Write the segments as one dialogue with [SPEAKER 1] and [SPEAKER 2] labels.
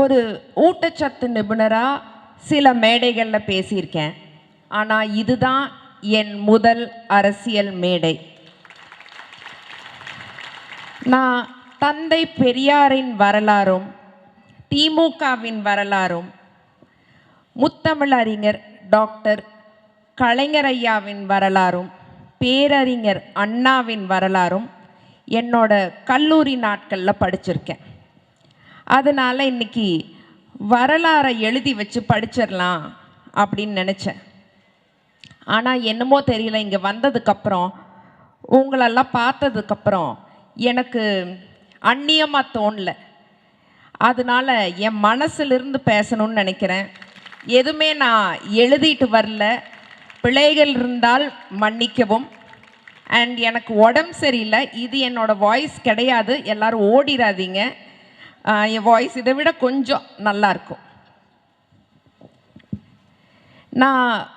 [SPEAKER 1] ஒரு ஊட்டச்சத்து நிபுணராக சில மேடைகளில் பேசியிருக்கேன். ஆனால் இதுதான் என் முதல் அரசியல் மேடை. நான் தந்தை பெரியாரின் வரலாறும் திமுகவின் வரலாறும் முத்தமிழறிஞர் டாக்டர் கலைஞர் ஐயாவின் வரலாறும் பேரறிஞர் அண்ணாவின் வரலாறும் என்னோட கல்லூரி நாட்களில் படிச்சிருக்கேன். அதனால் இன்றைக்கி வரலாறை எழுதி வச்சு படிச்சிடலாம் அப்படின்னு நினச்சேன். ஆனால் என்னமோ தெரியல இங்கே வந்ததுக்கப்புறம் உங்களெல்லாம் பார்த்ததுக்கப்புறம் எனக்கு அந்நியமாக தோணல. அதனால என் மனசிலிருந்து பேசணும்னு நினைக்கிறேன். எதுவுமே நான் எழுதிட்டு வரல. பிழைகள் இருந்தால் மன்னிக்கவும். அண்ட் எனக்கு உடம்பு சரியில்லை. இது என்னோடய வாய்ஸ் கிடையாது. எல்லோரும் ஓடிடாதீங்க என் வாய்ஸ் இதை விட கொஞ்சம் நல்லா இருக்கும். நான்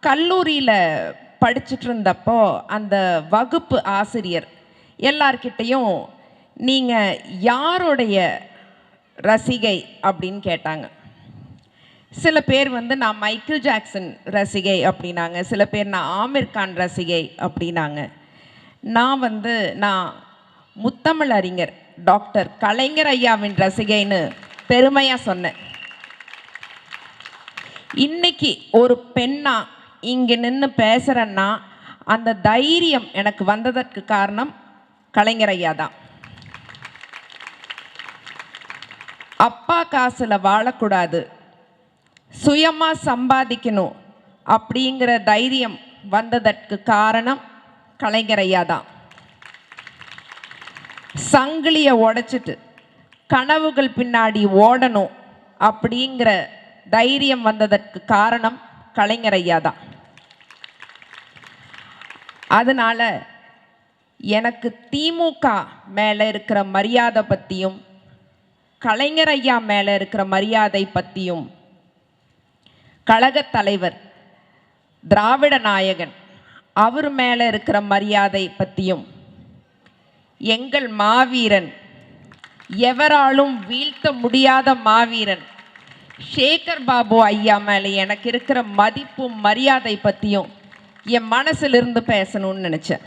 [SPEAKER 1] கல்லூரியில் படிச்சுட்டு இருந்தப்போ அந்த வகுப்பு ஆசிரியர் எல்லார்கிட்டேயும் நீங்கள் யாருடைய ரசிகை? அப்படின்னு கேட்டாங்க. சில பேர் வந்து நான் மைக்கேல் ஜாக்சன் ரசிகை அப்படின்னாங்க. சில பேர் நான் ஆமிர் கான் ரசிகை அப்படின்னாங்க. நான் வந்து நான் முத்தமிழ் அறிஞர் டாக்டர் கலைஞர் ஐயாவின் ரசிகைன்னு பெருமையாக சொன்னேன். இன்னைக்கு ஒரு பெண்ணா இங்கே நின்று பேசுகிறேன்னா அந்த தைரியம் எனக்கு வந்ததற்கு காரணம் கலைஞர் ஐயா தான். அப்பா காசில் வாழக்கூடாது. சுயமாக சம்பாதிக்கணும் அப்படிங்கிற தைரியம் வந்ததற்கு காரணம் கலைஞர் ஐயா தான். சங்கிலியை உடைச்சிட்டு கனவுகள் பின்னாடி ஓடணும் அப்படிங்கிற தைரியம் வந்ததற்கு காரணம் கலைஞர் ஐயா தான். அதனால எனக்கு திமுக மேலே இருக்கிற மரியாதை பற்றியும் கலைஞர் ஐயா மேலே இருக்கிற மரியாதை பற்றியும் கழகத் தலைவர் திராவிட நாயகன் அவர் மேலே இருக்கிற மரியாதை பற்றியும் எங்கள் மாவீரன். எவராலும் வீழ்த்த முடியாத மாவீரன். சேகர் பாபு ஐயா மேலே எனக்கு இருக்கிற மதிப்பும் மரியாதை பற்றியும் என் மனசிலிருந்து பேசணும்னு நினச்சேன்.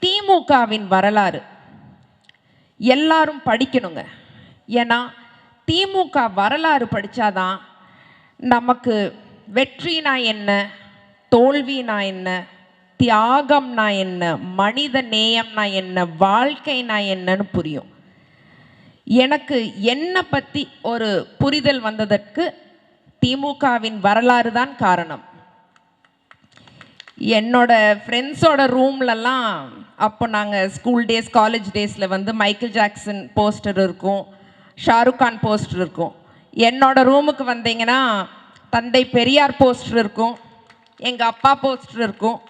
[SPEAKER 1] திமுகவின் வரலாறு. எல்லாரும் படிக்கணுங்க. ஏன்னா திமுக வரலாறு படித்தாதான் நமக்கு வெற்றினா என்ன தோல்வினா என்ன தியாகம்னா என்ன? மனித நேயம்னா என்ன? வாழ்க்கைனா என்னன்னு புரியும். எனக்கு என்னை பற்றி ஒரு புரிதல் வந்ததற்கு திமுகவின் வரலாறு தான் காரணம். என்னோட ஃப்ரெண்ட்ஸோட ரூம்லலாம் அப்போ நாங்கள் ஸ்கூல் டேஸ் காலேஜ் டேஸில் வந்து மைக்கேல் ஜாக்சன் போஸ்டர் இருக்கும் ஷாருக் கான் போஸ்டர் இருக்கும். என்னோட ரூமுக்கு வந்தீங்கன்னா தந்தை பெரியார் போஸ்டர் இருக்கும் எங்கள் அப்பா போஸ்டர் இருக்கும்.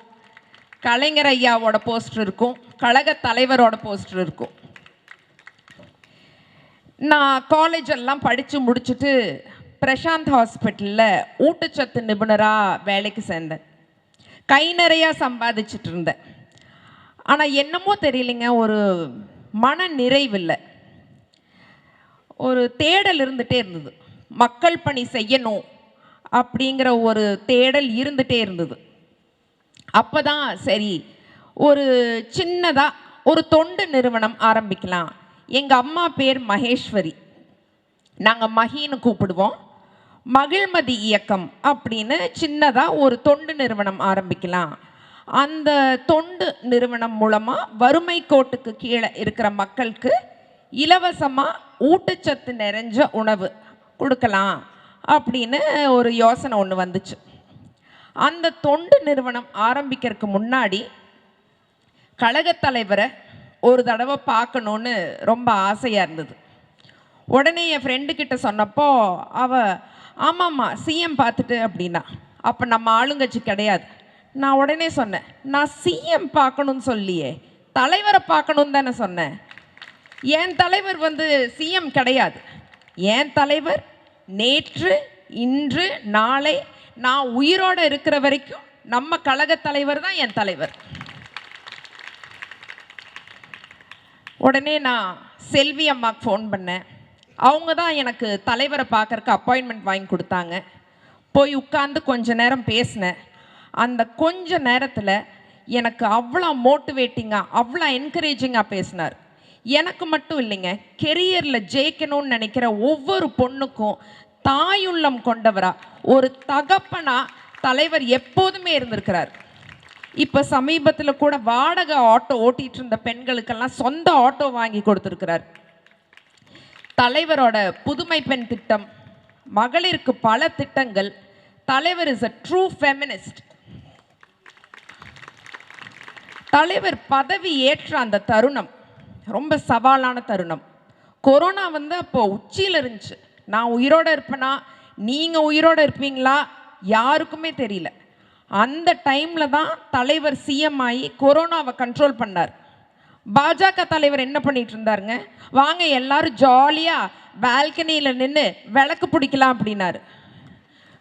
[SPEAKER 1] கலைஞர் ஐயாவோட போஸ்டர் இருக்கும். கழக தலைவரோட போஸ்டர் இருக்கும். நான் காலேஜ் எல்லாம் படித்து முடிச்சுட்டு பிரசாந்த் ஹாஸ்பிட்டலில் ஊட்டச்சத்து நிபுணராக வேலைக்கு சேர்ந்தேன். கை நிறையா சம்பாதிச்சுட்டு இருந்தேன். ஆனால் என்னமோ தெரியலைங்க ஒரு மன நிறைவில்லை ஒரு தேடல் இருந்துகிட்டே இருந்தது. மக்கள் பணி செய்யணும் அப்படிங்கிற ஒரு தேடல் இருந்துகிட்டே இருந்தது. அப்போ தான் சரி ஒரு சின்னதாக ஒரு தொண்டு நிறுவனம் ஆரம்பிக்கலாம். எங்கள் அம்மா பேர் மகேஸ்வரி. நாங்கள் மகின்னு கூப்பிடுவோம். மகிழ்மதி இயக்கம் அப்படின்னு சின்னதாக ஒரு தொண்டு நிறுவனம் ஆரம்பிக்கலாம். அந்த தொண்டு நிறுவனம் மூலமாக வறுமை கோட்டுக்கு கீழே இருக்கிற மக்களுக்கு இலவசமாக ஊட்டச்சத்து நிறைஞ்ச உணவு கொடுக்கலாம் அப்படின்னு ஒரு யோசனை ஒன்று வந்துச்சு. அந்த தொண்டு நிறுவனம் ஆரம்பிக்கிறதுக்கு முன்னாடி கழகத் தலைவரை ஒரு தடவை பார்க்கணுன்னு ரொம்ப ஆசையாக இருந்தது. உடனே என் ஃப்ரெண்டுக்கிட்ட சொன்னப்போ அவ ஆமாம்மா சிஎம் பார்த்துட்டு அப்படின்னா. அப்போ நம்ம ஆளுங்கட்சி கிடையாது. நான் உடனே சொன்னேன் நான் சிஎம் பார்க்கணும்னு சொல்லியே தலைவரை பார்க்கணுன்னு தானே சொன்னேன். என் தலைவர் வந்து சிஎம் கிடையாது. என் தலைவர் நேற்று இன்று நாளை நான் உயிரோடு இருக்கிற வரைக்கும் நம்ம கழகத் தலைவர் தான் என் தலைவர். உடனே நான் செல்வி அம்மாக்கு ஃபோன் பண்ணேன். அவங்க தான் எனக்கு தலைவரை பார்க்கறக்கு அப்பாயின்மெண்ட் வாங்கி கொடுத்தாங்க. போய் உட்காந்து கொஞ்ச நேரம் பேசினேன். அந்த கொஞ்ச நேரத்தில் எனக்கு அவ்வளோ மோட்டிவேட்டிங்காக அவ்வளோ என்கரேஜிங்காக பேசினார். எனக்கு மட்டும் இல்லைங்க கெரியரில் ஜெயிக்கணும்னு நினைக்கிற ஒவ்வொரு பொண்ணுக்கும் தாயுள்ளம் கொண்டவரா? ஒரு தகப்பனா தலைவர் எப்போதுமே இருந்திருக்கிறார். இப்போ சமீபத்தில் கூட வாடகை ஆட்டோ ஓட்டிகிட்டு இருந்த பெண்களுக்கெல்லாம் சொந்த ஆட்டோ வாங்கி கொடுத்துருக்கிறார். தலைவரோட புதுமை பெண் திட்டம் மகளிருக்கு பல திட்டங்கள் தலைவர் இஸ் அ ட்ரூ ஃபெமினிஸ்ட் தலைவர் பதவி ஏற்ற அந்த தருணம் ரொம்ப சவாலான தருணம். கொரோனா வந்து அப்போ உச்சியில் இருந்துச்சு. நான் உயிரோட இருப்பேனா? நீங்கள் உயிரோடு இருப்பீங்களா? யாருக்குமே தெரியல. அந்த டைமில் தான் தலைவர் சிஎம் ஆகி கொரோனாவை கண்ட்ரோல் பண்ணார். பாஜக தலைவர் என்ன பண்ணிட்டு இருந்தாருங்க? வாங்க எல்லாரும் ஜாலியாக பால்கனியில் நின்று விளக்கு பிடிக்கலாம் அப்படின்னாரு.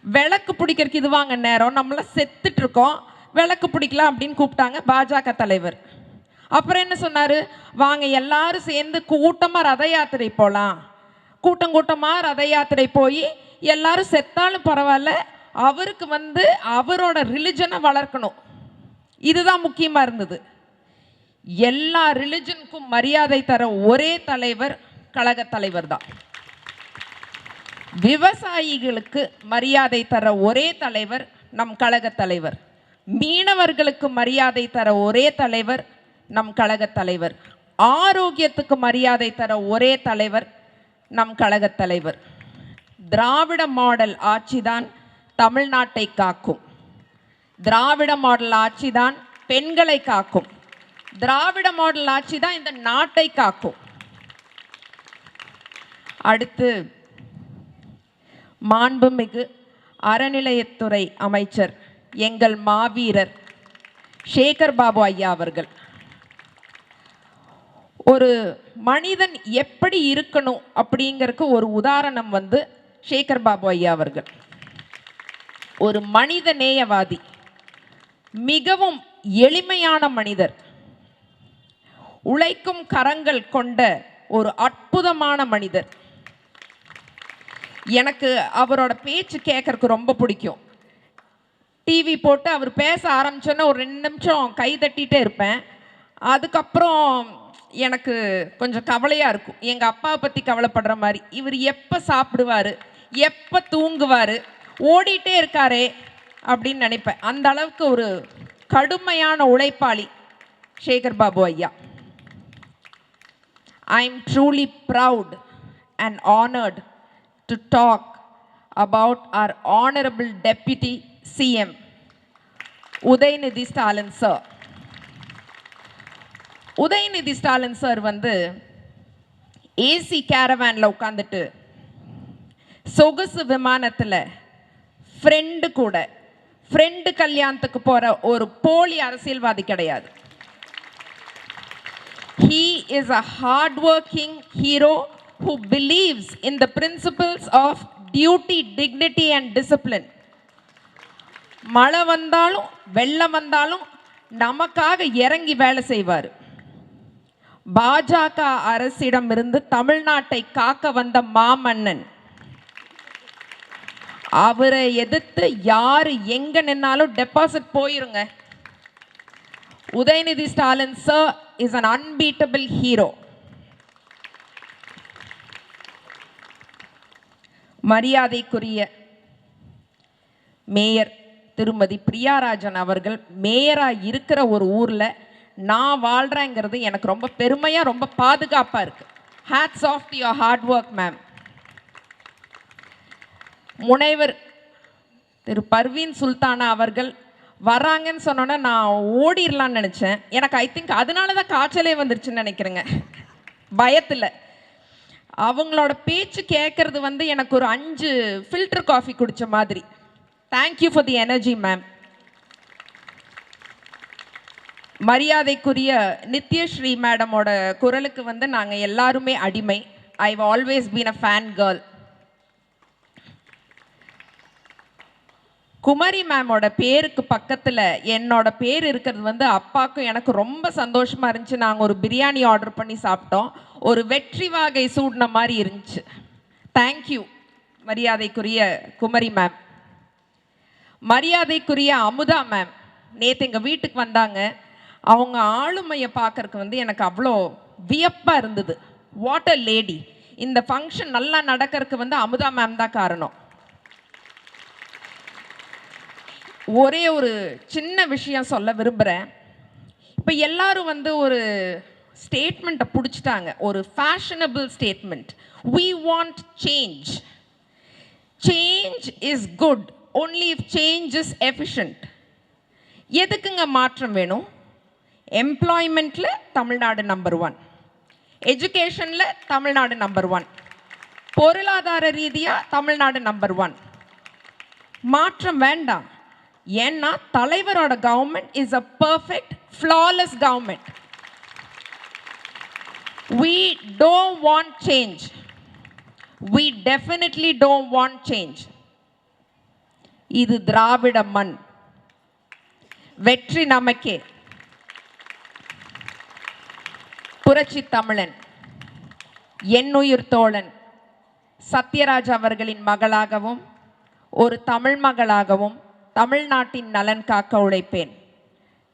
[SPEAKER 1] விளக்கு பிடிக்கிறதுக்கு இது வாங்க நேரம். நம்மளாம் செத்துட்டு இருக்கோம். விளக்கு பிடிக்கலாம் அப்படின்னு கூப்பிட்டாங்க பாஜக தலைவர். அப்புறம் என்ன சொன்னார்? வாங்க எல்லாரும் சேர்ந்து கூட்டமாக ரத யாத்திரை போகலாம் கூட்டம் கூட்டமாக ரத யாத்திரை போய் எல்லாரும் செத்தாலும் பரவாயில்ல. அவருக்கு வந்து அவரோட ரிலிஜனை வளர்க்கணும். இதுதான் முக்கியமாக இருந்தது. எல்லா ரிலிஜனுக்கும் மரியாதை தர ஒரே தலைவர் கழக தலைவர் தான். விவசாயிகளுக்கு மரியாதை தர ஒரே தலைவர் நம் கழக தலைவர். மீனவர்களுக்கு மரியாதை தர ஒரே தலைவர் நம் கழக தலைவர். ஆரோக்கியத்துக்கு மரியாதை தர ஒரே தலைவர் நம் கழக தலைவர். திராவிட மாடல் ஆட்சிதான் தமிழ்நாட்டை காக்கும். திராவிட மாடல் ஆட்சிதான் பெண்களை காக்கும். திராவிட மாடல் ஆட்சி தான் இந்த நாட்டை காக்கும். அடுத்து மாண்புமிகு அறநிலையத்துறை அமைச்சர் எங்கள் மாவீரர் சேகர் பாபு ஐயா அவர்கள். ஒரு மனிதன் எப்படி இருக்கணும் அப்படிங்கறதுக்கு ஒரு உதாரணம் வந்து சேகர் பாபு ஐயா அவர்கள். ஒரு மனித நேயவாதி மிகவும் எளிமையான மனிதர் உழைக்கும் கரங்கள் கொண்ட ஒரு அற்புதமான மனிதர். எனக்கு அவரோட பேச்சு கேட்கறக்கு ரொம்ப பிடிக்கும். டிவி போட்டு அவர் பேச ஆரம்பிச்சோன்னே ஒரு ரெண்டு நிமிஷம் கை தட்டிகிட்டே இருப்பேன். அதுக்கப்புறம் எனக்கு கொஞ்சம் கவலையாக இருக்கும். எங்கள் அப்பாவை பற்றி கவலைப்படுற மாதிரி. இவர் எப்போ சாப்பிடுவார்? எப்போ தூங்குவார்? ஓடிட்டே இருக்காரே அப்படின்னு நினைப்பேன். அந்த அளவுக்கு ஒரு கடுமையான உழைப்பாளி சேகர் பாபு ஐயா. I am truly proud and honoured to talk about our honourable deputy CM Udhayanidhi Stalin sir Udhayanidhi Stalin sir வந்து ஏசி கேரவேனில் உட்காந்துட்டு சொகுசு விமானத்தில் ஃப்ரெண்டு கூட ஃப்ரெண்டு கல்யாணத்துக்கு போகிற ஒரு போலி அரசியல்வாதி கிடையாது. He is a hard working hero who believes in the principles of duty dignity and discipline மழை வந்தாலும் வெள்ளம் வந்தாலும் நமக்காக இறங்கி வேலை செய்வார். பாஜக அரசிடமிருந்து தமிழ்நாட்டை காக்க வந்த மாமன்னன். அவரை எதிர்த்து யாரு எங்க நின்னாலும் டெபாசிட் போயிருங்க. Udhayanidhi Stalin sir is an unbeatable hero மரியாதைக்குரிய மேயர் திருமதி பிரியாராஜன் அவர்கள் மேயராக இருக்கிற ஒரு ஊரில் நான் வாழ்கிறேங்கிறது எனக்கு ரொம்ப பெருமையாக ரொம்ப பாதுகாப்பாக இருக்குது hats off to your hard work ma'am முனைவர் திரு பர்வீன் சுல்தானா அவர்கள் வராங்கன்னு சொன்னோன்னே நான் ஓடிடலான்னு நினச்சேன். எனக்கு ஐ திங்க் அதனால தான் காய்ச்சலே வந்துருச்சுன்னு நினைக்கிறேங்க. பயத்தில். அவங்களோட பேச்சு கேட்குறது வந்து எனக்கு ஒரு அஞ்சு ஃபில்டர் காஃபி குடித்த மாதிரி. Thank you for the energy ma'am மரியாதைக்குரிய நித்யஸ்ரீ மேடமோட குரலுக்கு வந்து நாங்கள் எல்லாருமே அடிமை. I always been a fan girl Kumari மேமோட பேருக்கு பக்கத்தில் என்னோட பேர் இருக்கிறது வந்து அப்பாவுக்கும் எனக்கு ரொம்ப சந்தோஷமாக இருந்துச்சு. நாங்கள் ஒரு பிரியாணி ஆர்டர் பண்ணி சாப்பிட்டோம். ஒரு வெற்றி வாகை சூடின மாதிரி இருந்துச்சு. தேங்க்யூ மரியாதைக்குரிய குமரி மேம். மரியாதைக்குரிய அமுதா மேம் நேற்று எங்கள் வீட்டுக்கு வந்தாங்க. அவங்க ஆளுமையை பார்க்கறக்கு வந்து எனக்கு அவ்வளோ வியப்பாக இருந்தது. வாட் அ லேடி இந்த ஃபங்க்ஷன் நல்லா நடக்கிறதுக்கு வந்து அமுதா மேம் தான் காரணம். ஒரே ஒரு சின்ன விஷயம் சொல்ல விரும்புகிறேன் இப்போ எல்லாரும் வந்து ஒரு ஸ்டேட்மெண்ட்டை பிடிச்சிட்டாங்க. ஒரு fashionable statement we want change change is good only if change is efficient எதுக்குங்க மாற்றம் வேணும்? எம்ப்ளாய்மெண்ட்டில் தமிழ்நாடு நம்பர் ஒன் எஜுகேஷனில் தமிழ்நாடு நம்பர் ஒன் பொருளாதார ரீதியாக தமிழ்நாடு நம்பர் ஒன் மாற்றம் வேண்டாம். ஏன்னா தலைவரோட government is a perfect flawless government we don't want change we definitely don't want change இது திராவிட மண். வெற்றி நமக்கே. புரட்சி தமிழன் என்னுயிர் தோழன் சத்யராஜ் அவர்களின் மகளாகவும் ஒரு தமிழ் மகளாகவும் தமிழ்நாட்டின் நலன் காக்க உழைப்பேன்.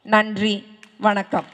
[SPEAKER 1] நன்றி வணக்கம்.